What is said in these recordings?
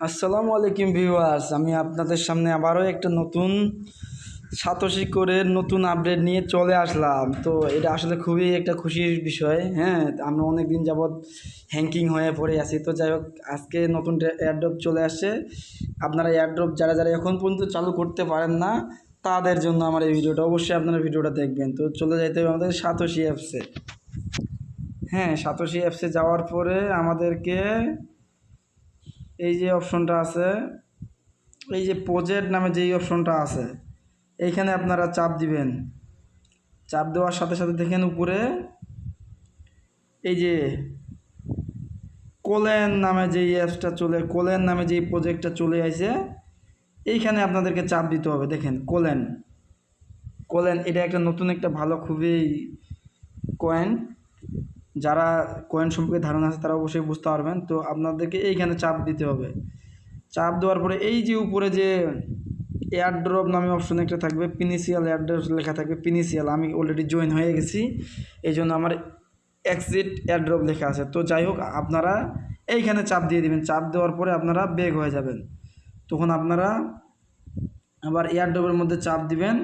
আসসালামু আলাইকুম ভিউয়ার্স, আমি আপনাদের সামনে আবারও একটা নতুন সাতশি করে নতুন আপডেট নিয়ে চলে আসলাম। তো এটা আসলে খুবই একটা খুশির বিষয় হ্যাঁ আমরা অনেক দিন যাবৎ হ্যাঙ্কিং হয়ে পড়ে আছি। তো যাই হোক, আজকে নতুন এয়ারড্রপ চলে আসছে। আপনারা এয়ারড্রপ যারা যারা এখন পর্যন্ত চালু করতে পারেন না, তাদের জন্য আমার এই ভিডিওটা, অবশ্যই আপনারা ভিডিওটা দেখবেন। তো চলে যাইতে হবে আমাদের সাতশি অ্যাপসে হ্যাঁ সাতশি অ্যাপসে যাওয়ার পরে আমাদেরকে এই যে অপশনটা আছে, এই যে প্রজেক্ট নামে যেই অপশনটা আছে, এইখানে আপনারা চাপ দিবেন। চাপ দেওয়ার সাথে সাথে দেখেন উপরে, এই যে কোলেন নামে যেই অ্যাপসটা চলে, কোলেন নামে যেই প্রজেক্টটা চলে আসে এইখানে আপনাদেরকে চাপ দিতে হবে। দেখেন, কোলেন। কোলেন, এটা একটা নতুন একটা ভালো, খুবই কয়েন যারা কয়েন সম্পর্কে ধারণা আছে তারা অবশ্যই বুঝতে পারবেন। তো আপনাদেরকে এইখানে চাপ দিতে হবে। চাপ দেওয়ার পরে এই যে উপরে যে এয়ার এয়ারড্রপ নামে অপশন একটা থাকবে পিনিসিয়াল এয়ারড্রপ লেখা থাকবে পিনিসিয়াল আমি অলরেডি জয়েন হয়ে গেছি এই জন্য আমার এক্সিট এয়ারড্রপ লেখা আছে। তো যাই হোক, আপনারা এইখানে চাপ দিয়ে দিবেন। চাপ দেওয়ার পরে আপনারা বেগ হয়ে যাবেন। তখন আপনারা আবার এয়ারড্রপের মধ্যে চাপ দিবেন।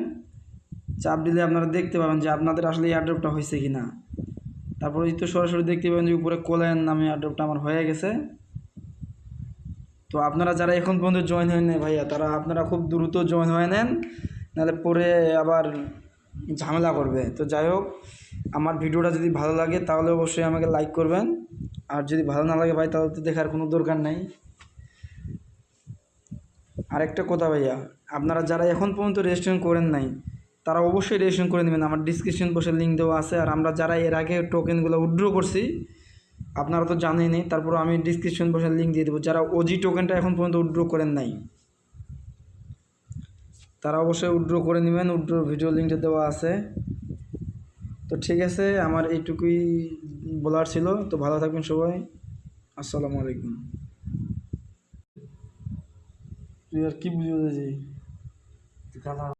চাপ দিলে আপনারা দেখতে পাবেন যে আপনাদের আসলে এয়ারড্রপটা হয়েছে কি না তারপরে এই তো সরাসরি দেখতে পাবেন যে উপরে কোলেন নামে অ্যাডপ্টটা আমার হয়ে গেছে। তো আপনারা যারা এখন পর্যন্ত জয়েন হয়ে নেন ভাইয়া, তারা আপনারা খুব দ্রুত জয়েন হয়ে নেন, নাহলে পরে আবার ঝামেলা করবে। তো যাই হোক, আমার ভিডিওটা যদি ভালো লাগে তাহলে অবশ্যই আমাকে লাইক করবেন। আর যদি ভালো না লাগে ভাই, তাহলে তো দেখার কোনো দরকার নাই। আরেকটা কথা ভাইয়া, আপনারা যারা এখন পর্যন্ত রেজিস্ট্রেশন করেন নাই তারা অবশ্যই রেজিস্ট্রেশন করে নেবেন। আমার ডিসক্রিপশন বসে লিঙ্ক দেওয়া আছে। আর আমরা যারা এর আগে টোকেনগুলো উইথড্র করছি আপনারা তো জানেনই তারপর আমি ডিসক্রিপশন বসে লিঙ্ক দিয়ে দেবো। যারা ওজি টোকেনটা এখন পর্যন্ত উইথড্র করেন নাই তারা অবশ্যই উইথড্র করে নেবেন। উইথড্র ভিডিও লিঙ্কটা দেওয়া আছে। তো ঠিক আছে আমার এইটুকুই বলার ছিল। তো ভালো থাকবেন সবাই। আসসালামু আলাইকুম। তুই আর কি বুঝতে